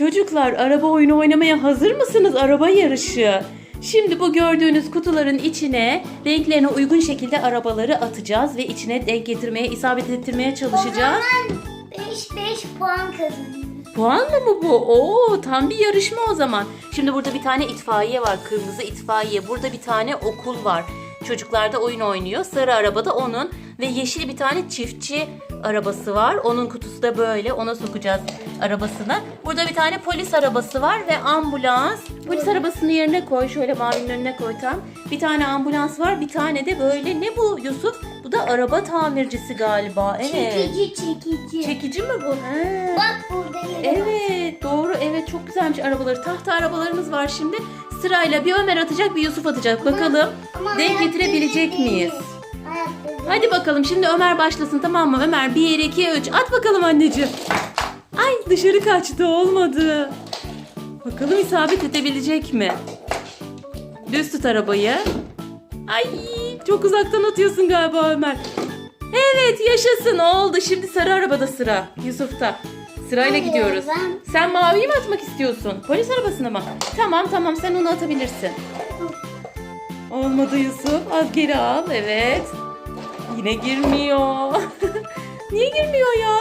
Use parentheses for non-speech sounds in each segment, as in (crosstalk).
Çocuklar araba oyunu oynamaya hazır mısınız? Araba yarışı. Şimdi bu gördüğünüz kutuların içine renklerine uygun şekilde arabaları atacağız ve içine denk getirmeye, isabet ettirmeye çalışacağız. O zaman 5-5 puan kazanıyorum. Puanlı mı bu? Oo tam bir yarışma o zaman. Şimdi burada bir tane itfaiye var. Kırmızı itfaiye. Burada bir tane okul var. Çocuklar da oyun oynuyor. Sarı araba da onun. Ve yeşil bir tane çiftçi arabası var. Onun kutusu da böyle. Ona sokacağız arabasını. Burada bir tane polis arabası var ve ambulans. Polis arabasını yerine koy. Şöyle mavinin önüne koy tam. Bir tane ambulans var. Bir tane de böyle. Ne bu Yusuf? Bu da araba tamircisi galiba. Evet. Çekici çekici. Çekici mi bu? He. Bak burada yeri. Evet doğru evet çok güzelmiş arabaları. Tahta arabalarımız var şimdi. Sırayla bir Ömer atacak bir Yusuf atacak. Bakalım Ama denk getirebilecek miyiz? Hadi bakalım şimdi Ömer başlasın tamam mı? Ömer 1, 2, 3 at bakalım anneciğim. Ay dışarı kaçtı olmadı. Bakalım isabet edebilecek mi? Düz tut arabayı. Ay çok uzaktan atıyorsun galiba Ömer. Evet yaşasın oldu. Şimdi sarı arabada sıra. Yusuf'ta. Sırayla Hayır, gidiyoruz. ben- Sen maviyi mi atmak istiyorsun? Polis arabasına mı? Tamam tamam sen onu atabilirsin. Olmadı Yusuf. Az geri al. Evet. Yine girmiyor. (laughs) Niye girmiyor ya?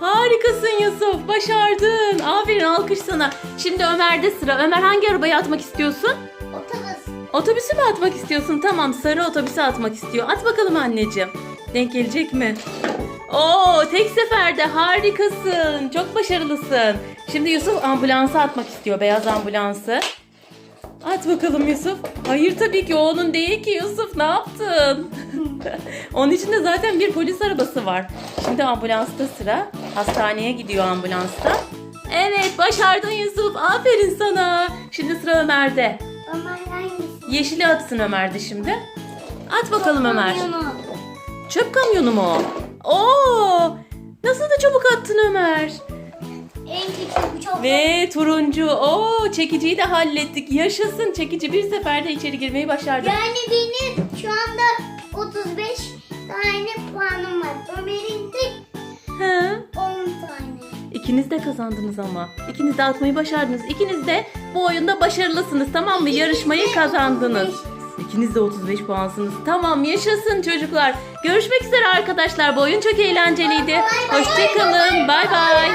Harikasın Yusuf. Başardın. Aferin alkış sana. Şimdi Ömer'de sıra. Ömer hangi arabayı atmak istiyorsun? Otobüs. Otobüsü mü atmak istiyorsun? Tamam sarı otobüsü atmak istiyor. At bakalım anneciğim. Denk gelecek mi? Oo tek seferde harikasın. Çok başarılısın. Şimdi Yusuf ambulansı atmak istiyor. Beyaz ambulansı. At bakalım Yusuf. Hayır tabii ki o onun değil ki Yusuf. Ne yaptın? (laughs) onun içinde zaten bir polis arabası var. Şimdi ambulansta sıra. Hastaneye gidiyor ambulansta. Evet başardın Yusuf. Aferin sana. Şimdi sıra Ömer'de. Ömer hangisi? Yeşili atsın Ömer de şimdi. At bakalım Ömer. Kamyonu. Çöp kamyonu mu o? Oo! Nasıl da çabuk attın Ömer. En küçük çok. Ve turuncu. Oo, çekiciyi de hallettik. Yaşasın. Çekici bir seferde içeri girmeyi başardı. Yani benim şu anda 35 tane puanım var. Ömer'in de Ha? 10 tane. İkiniz de kazandınız ama. İkiniz de atmayı başardınız. İkiniz de bu oyunda başarılısınız tamam mı? Yarışmayı kazandınız. İkiniz de 35 puansınız. Tamam yaşasın çocuklar. Görüşmek üzere arkadaşlar. Bu oyun çok eğlenceliydi. Hoşçakalın. Bay bay.